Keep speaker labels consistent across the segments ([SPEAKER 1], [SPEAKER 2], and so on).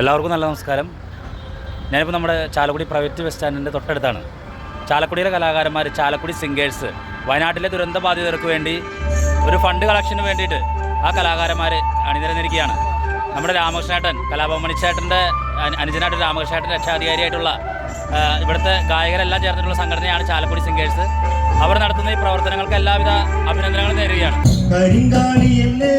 [SPEAKER 1] എല്ലാവർക്കും നല്ല നമസ്കാരം. ഞാനിപ്പോൾ നമ്മുടെ ചാലക്കുടി പ്രൈവറ്റ് ബസ് സ്റ്റാൻഡിന്റെ തൊട്ടടുത്താണ്. ചാലക്കുടിയിലെ കലാകാരന്മാർ ചാലക്കുടി സിംഗേഴ്സ് വയനാട്ടിലെ ദുരന്ത ബാധിതർക്ക് വേണ്ടി ഒരു ഫണ്ട് കളക്ഷന് വേണ്ടിയിട്ട് ആ കലാകാരന്മാർ അണിനിരന്നിരിക്കുകയാണ്. നമ്മുടെ രാമകൃഷ്ണേട്ടൻ കലാഭവമണിച്ചേട്ടന്റെ ചേട്ടന്റെ അനുജനായിട്ട് രാമകൃഷ്ണേട്ടൻ രക്ഷാധികാരിയായിട്ടുള്ള ഇവിടുത്തെ ഗായകരെല്ലാം ചേർന്നിട്ടുള്ള സംഘടനയാണ് ചാലക്കുടി സിംഗേഴ്സ്. അവർ നടത്തുന്ന ഈ പ്രവർത്തനങ്ങൾക്ക് എല്ലാവിധ അഭിനന്ദനങ്ങളും നേരുകയാണ്.
[SPEAKER 2] കരിങ്കാളിയല്ലേ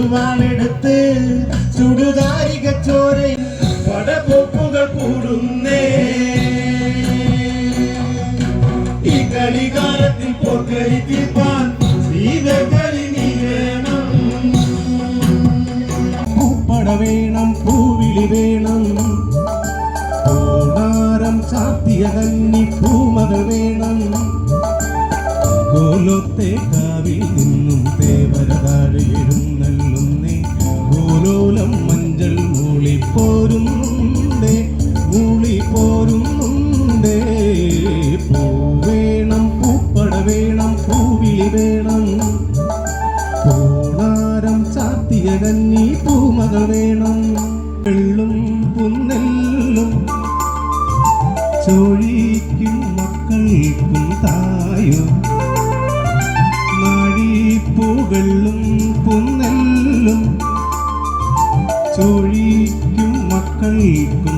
[SPEAKER 2] കൊടുവാളെടുത്ത് ചുടുതാരിക ചോരയിൽ പുന്നെല്ലും ചോഴിക്കും മക്കൾക്കും തായോ. നാഴിപ്പൂകളും പുന്നെല്ലും ചോഴിക്കും മക്കൾക്കും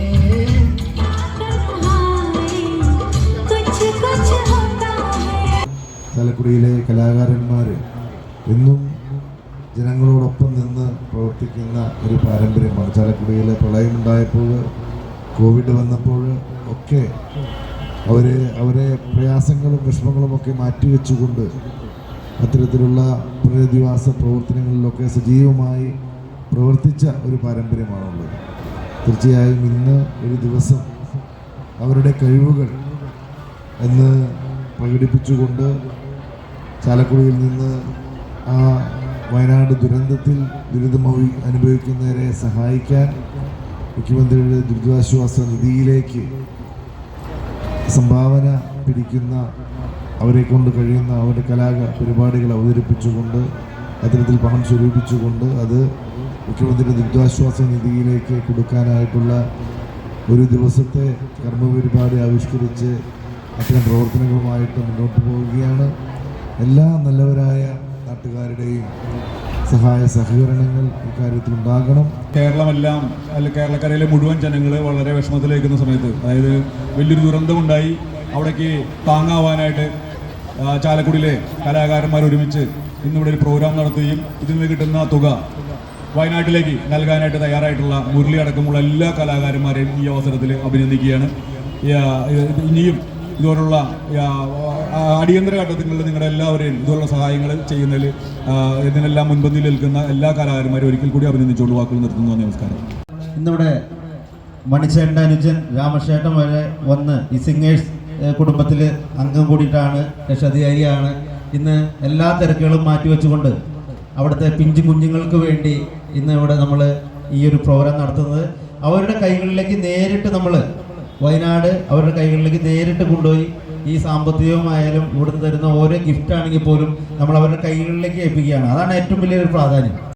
[SPEAKER 3] ചാലക്കുടിയിലെ കലാകാരന്മാർ എന്നും ജനങ്ങളോടൊപ്പം നിന്ന് പ്രവർത്തിക്കുന്ന ഒരു പാരമ്പര്യമാണ്. ചാലക്കുടിയിലെ പ്രളയമുണ്ടായപ്പോൾ കോവിഡ് വന്നപ്പോൾ ഒക്കെ അവർ അവരെ പ്രയാസങ്ങളും വിഷമങ്ങളും ഒക്കെ മാറ്റിവെച്ചുകൊണ്ട് അത്തരത്തിലുള്ള പുനരധിവാസ പ്രവർത്തനങ്ങളിലൊക്കെ സജീവമായി പ്രവർത്തിച്ച ഒരു പാരമ്പര്യമാണുള്ളത്. തീർച്ചയായും ഇന്ന് ഒരു ദിവസം അവരുടെ കഴിവുകൾ എന്ന് പ്രകടിപ്പിച്ചുകൊണ്ട് ചാലക്കുടിയിൽ നിന്ന് ആ വയനാട് ദുരന്തത്തിൽ ദുരിതമായി അനുഭവിക്കുന്നവരെ സഹായിക്കാൻ മുഖ്യമന്ത്രിയുടെ ദുരിതാശ്വാസ നിധിയിലേക്ക് സംഭാവന പിടിക്കുന്ന അവരെ കൊണ്ട് കഴിയുന്ന അവരുടെ കലാക പരിപാടികൾ അവതരിപ്പിച്ചുകൊണ്ട് അത്തരത്തിൽ പണം സ്വരൂപിച്ചുകൊണ്ട് അത് മുഖ്യമന്ത്രിയുടെ ദുരിതാശ്വാസ നിധിയിലേക്ക് കൊടുക്കാനായിട്ടുള്ള ഒരു ദിവസത്തെ കർമ്മപരിപാടി ആവിഷ്കരിച്ച് അത്തരം പ്രവർത്തനങ്ങളുമായിട്ട് മുന്നോട്ട് പോവുകയാണ്. എല്ലാ നല്ലവരായ നാട്ടുകാരുടെയും സഹായ സഹകരണങ്ങൾ ഇക്കാര്യത്തിൽ ഉണ്ടാകണം.
[SPEAKER 4] കേരളമെല്ലാം അല്ല കേരളക്കരയിലെ മുഴുവൻ ജനങ്ങൾ വളരെ വിഷമത്തിലേക്കുന്ന സമയത്ത് അതായത് വലിയൊരു ദുരന്തമുണ്ടായി. അവിടേക്ക് താങ്ങാവാനായിട്ട് ചാലക്കുടിയിലെ കലാകാരന്മാർ ഒരുമിച്ച് ഇന്നിവിടെ ഒരു പ്രോഗ്രാം നടത്തുകയും ഇതിൽ നിന്ന് കിട്ടുന്ന തുക വയനാട്ടിലേക്ക് നൽകാനായിട്ട് തയ്യാറായിട്ടുള്ള മുരളി അടക്കമുള്ള എല്ലാ കലാകാരന്മാരെയും ഈ അവസരത്തിൽ അഭിനന്ദിക്കുകയാണ്. ഇനിയും ഇതുപോലുള്ള അടിയന്തര ഘട്ടത്തിൽ നിങ്ങളുടെ എല്ലാവരെയും ഇതുപോലുള്ള സഹായങ്ങൾ ചെയ്യുന്നതിൽ ഇതിനെല്ലാം മുൻപന്തിയിൽ നിൽക്കുന്ന എല്ലാ കലാകാരന്മാരും ഒരിക്കൽ കൂടി അഭിനന്ദിച്ചുകൊണ്ട് വാക്കുകൾ നിർത്തുന്നു. നമസ്കാരം.
[SPEAKER 5] ഇന്നിവിടെ മണിച്ചേട്ട അനുജൻ രാമശേട്ടൻ വരെ വന്ന് ഈ സിംഗേഴ്സ് കുടുംബത്തിൽ അംഗം കൂടിയിട്ടാണ് രക്ഷാധികാരിയാണ്. ഇന്ന് എല്ലാ തിരക്കുകളും മാറ്റിവെച്ചുകൊണ്ട് അവിടുത്തെ പിഞ്ചു കുഞ്ഞുങ്ങൾക്ക് വേണ്ടി ഇന്ന് ഇവിടെ നമ്മൾ ഈ ഒരു പ്രോഗ്രാം നടത്തുന്നത്. അവരുടെ കൈകളിലേക്ക് നേരിട്ട് നമ്മൾ വയനാട് അവരുടെ കൈകളിലേക്ക് നേരിട്ട് കൊണ്ടുപോയി ഈ സാമ്പത്തികമായാലും ഇവിടുന്ന് തരുന്ന ഓരോ ഗിഫ്റ്റ് ആണെങ്കിൽ പോലും നമ്മൾ അവരുടെ കൈകളിലേക്ക് ഏൽപ്പിക്കുകയാണ്. അതാണ് ഏറ്റവും വലിയൊരു പ്രാധാന്യം.